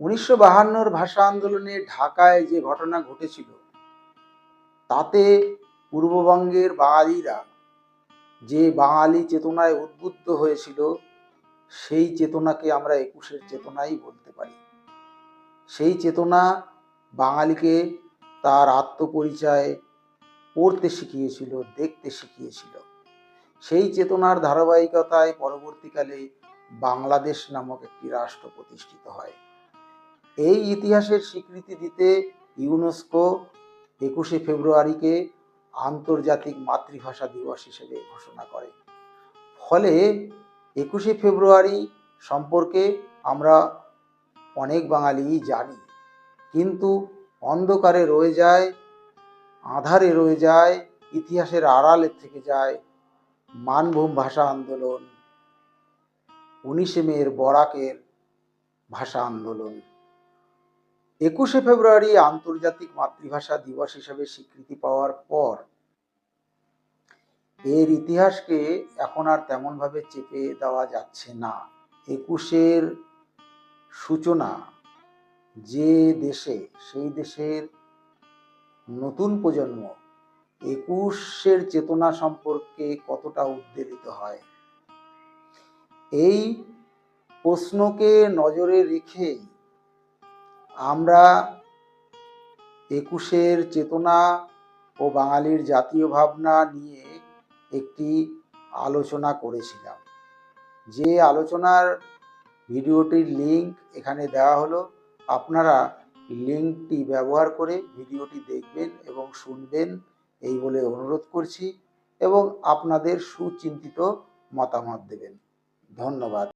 উনিশশো বাহান্নর ভাষা আন্দোলনে ঢাকায় যে ঘটনা ঘটেছিল, তাতে পূর্ববঙ্গের বাঙালিরা যে বাঙালি চেতনায় উদ্বুদ্ধ হয়েছিল, সেই চেতনাকে আমরা একুশের চেতনাই বলতে পারি। সেই চেতনা বাঙালিকে তার আত্মপরিচয় পড়তে শিখিয়েছিল, দেখতে শিখিয়েছিল। সেই চেতনার ধারাবাহিকতায় পরবর্তীকালে বাংলাদেশ নামক একটি রাষ্ট্র প্রতিষ্ঠিত হয়। এই ইতিহাসের স্বীকৃতি দিতে ইউনেস্কো একুশে ফেব্রুয়ারিকে আন্তর্জাতিক মাতৃভাষা দিবস হিসেবে ঘোষণা করে। ফলে একুশে ফেব্রুয়ারি সম্পর্কে আমরা অনেক বাঙালি জানি, কিন্তু অন্ধকারে রয়ে যায়, আধারে রয়ে যায়, ইতিহাসের আড়ালে থেকে যায় মানভূম ভাষা আন্দোলন, উনিশে মেয়ের বরাকের ভাষা আন্দোলন। একুশে ফেব্রুয়ারি আন্তর্জাতিক মাতৃভাষা দিবস হিসেবে স্বীকৃতি পাওয়ার পর এর ইতিহাসকে এখন আর তেমনভাবে চেপে দেওয়া যাচ্ছে না। একুশের সূচনা যে দেশে, সেই দেশের নতুন প্রজন্ম একুশের চেতনা সম্পর্কে কতটা উদ্বেলিত হয়? এই প্রশ্নকে নজরে রেখেই আমরা একুশের চেতনা ও বাঙালির জাতীয় ভাবনা নিয়ে একটি আলোচনা করেছিলাম। যে আলোচনার ভিডিওটির লিংক এখানে দেওয়া হলো, আপনারা লিঙ্কটি ব্যবহার করে ভিডিওটি দেখবেন এবং শুনবেন এই বলে অনুরোধ করছি এবং আপনাদের সুচিন্তিত মতামত দেবেন। ধন্যবাদ।